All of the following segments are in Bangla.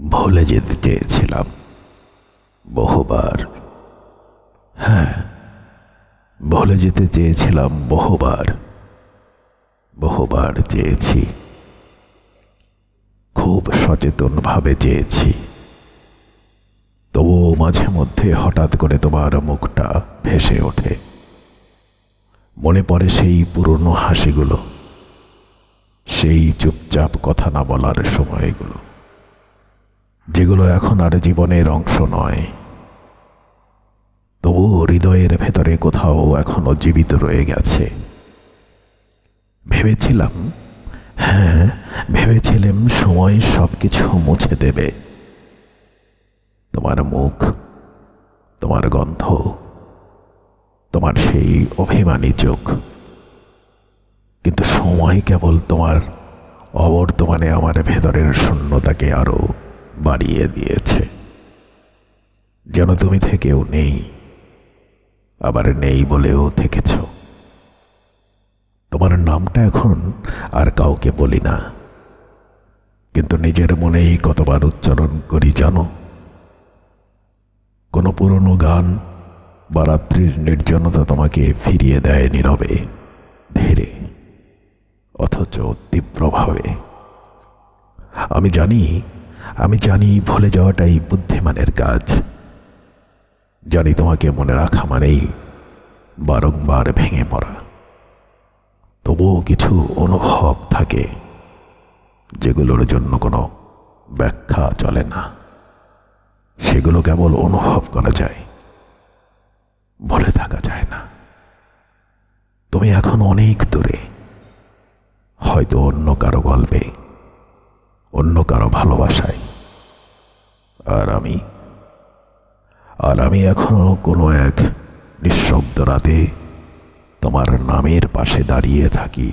ভুলে যেতে চেয়েছিলাম। বহুবার। হ্যাঁ ভুলে যেতে চেয়েছিলাম বহুবার। বহুবার চেয়েছি। খুব সচেতনভাবে চেয়েছি। তবুও মাঝে মধ্যে হঠাৎ করে তোমার মুখটা ভেসে ওঠে। মনে পড়ে সেই পুরনো হাসিগুলো, সেই চুপচাপ কথা না বলার সময়গুলো। যেগুলো এখন আর জীবনের অংশ নয়। তবুও হৃদয়ের ভেতরে কোথাও এখনও জীবিত রয়ে গেছে। ভেবেছিলাম হ্যাঁ ভেবেছিলাম সময় সব কিছু মুছে দেবে। তোমার মুখ, তোমার গন্ধ, তোমার সেই অভিমানী চোখ। কিন্তু সময় কেবল তোমার অবর্তমানে আমার ভেতরের শূন্যতাকে আরও বাড়িয়ে দিয়েছে। যেন তুমি থেকেও নেই, আবার নেই বলেও থেকেছ। তোমার নামটা এখন আর কাউকে বলি না। কিন্তু নিজের মনেই কতবার উচ্চারণ করি জানো? কোনো পুরনো গান বা রাত্রির নির্জনতা তোমাকে ফিরিয়ে দেয় নীরবে, ধীরে, অথচ তীব্রভাবে আমি জানি আমি জানি ভুলে যাওয়াটাই বুদ্ধিমানের কাজ। জানি তোমাকে মনে রাখা মানেই বারংবার ভেঙে পড়া। তবুও কিছু অনুভব থাকে, যেগুলোর জন্য কোনো ব্যাখ্যা চলে না। সেগুলো কেবল অনুভব করা যায় বলে থাকা যায় না। তুমি এখন অনেক দূরে, হয়তো অন্য কারও গল্পে অন্য কারও ভালোবাসায়। আর আমি আর আমি এখনও কোনো এক নিঃশব্দ রাতে তোমার নামের পাশে দাঁড়িয়ে থাকি।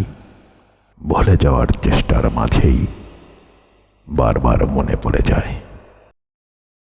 ভুলে যাওয়ার চেষ্টার মাঝেই বারবার মনে পড়ে যায়।